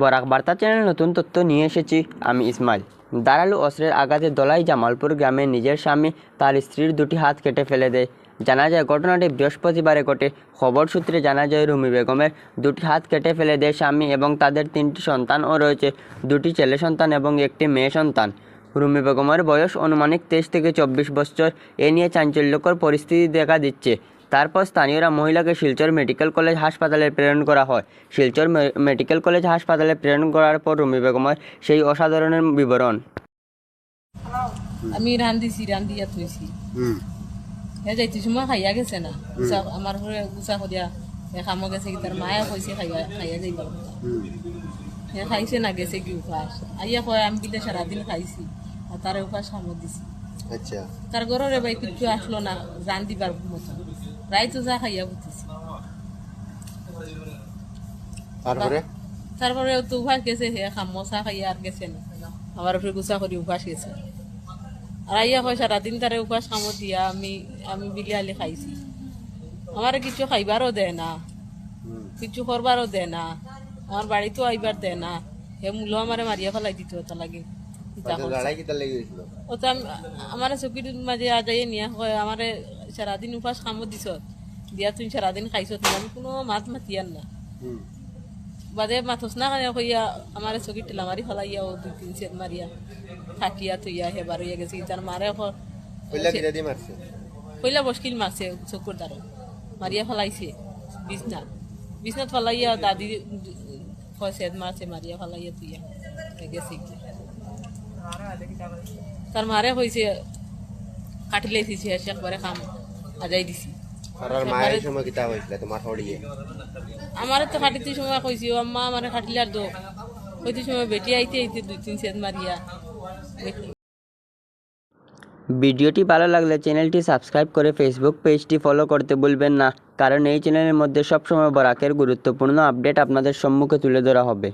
বরাক বার্তা চ্যানেল নতুন তথ্য নিয়ে এসেছি। আমি ইসমাইল। দাঁড়ালু অস্ত্রের আঘাতে দলাই জামালপুর গ্রামে নিজের স্বামী তার স্ত্রীর দুটি হাত কেটে ফেলে দেয়। জানা যায়, ঘটনাটি বৃহস্পতিবারে ঘটে। খবর সূত্রে জানা যায়, রুমি বেগমের দুটি হাত কেটে ফেলে দেয় স্বামী এবং তাদের তিনটি সন্তানও রয়েছে। দুটি ছেলে সন্তান এবং একটি মেয়ে সন্তান। রুমি বেগমের বয়স আনুমানিক তেইশ থেকে চব্বিশ বছর। এ নিয়ে চাঞ্চল্যকর পরিস্থিতি দেখা দিচ্ছে। তারপর স্থানীয়রা মহিলাকে শিলচর মেডিকেল কলেজ হাসপাতালে প্রেরণ করা হয়। শিলচর মেডিকেল কলেজ হাসপাতালে প্রেরণ করার পর রুমি বেগমের সেই অসাধারণের বিবরণ। আমি রান্ধিছি রান্ধিয়া থৈছি হুম হে যাইতে সময় খাইয়া গেছে না? উচা আমার ঘরে উচা করিয়া হে খামো গেছে কি তার মায়া কইছে খাইয়া খাইয়া যাইবা হুম হে খাইছে না গেছে কি উপাস? আইয়া কয় আমি বিলে সারাদিন খাইছি আর তার উপাস খামো দিছি। আচ্ছা। তার ঘরের ভাই কিছু আসলো না রান্ধিবার মতো রাই তো যা খাইয়া বুঝতেছি তারপরে? তারপরে তো উপাস গেছে হে খামো চা খাইয়া আর গেছে না। আমার উপরে গুছা করি উপাস গেছে। আর আইয়া কয় সারাদিন তারে উপাস খামো দিয়া আমি আমি বিলে আলি খাইছি। আমার কিছু খাইবারও দেয় না। কিছু করবারও দেয় না। আমার বাড়িতেও আইবার দেয় না। হে মূল্য আমারে মারিয়া ফেলাই দিত ওটা লাগে। আমার চকির মাঝে আ যাই নিয়া কয় আমারে সারাদিন উপাস খামো দিছ দিয়া তুই সারাদিন খাইছ আমি কোনো মাত মাতিয়ার না হুম বাদে মাথস না কানে কইয়া আমার চকির টেলা মারি ফেলাইয়া ও দুই তিন সেট মারিয়া থাকিয়া থইয়া হে বারইয়া গেছে তার মারে কইলা কিতা দি মারছে কইলা বসকিল মারছে চকুর দ্বারা মারিয়া ফেলাইছে বিছনাথ বিছনাথ ফেলাইয়া দাদি কয় সেট মারছে মারিয়া ফেলাইয়া তুইয়া গেছে কি তার মারে কইছে কাটি লাইছিছে সে একবারে খাম আজাই দিছি। তারার মায়ের সময় কিতা হয়েছিল তোমার হড়িয়ে আমারে তো কাটিতে সময় কইছি ও আম্মা আমারে দো কইতে সময় বেটি আইতে আইতে দুই তিন সেট মারিয়া ভিডিওটি ভালো লাগলে চ্যানেলটি সাবস্ক্রাইব করে ফেসবুক পেজটি ফলো করতে ভুলবেন না কারণ এই চ্যানেলের মধ্যে সবসময় বরাকের গুরুত্বপূর্ণ আপডেট আপনাদের সম্মুখে তুলে ধরা হবে।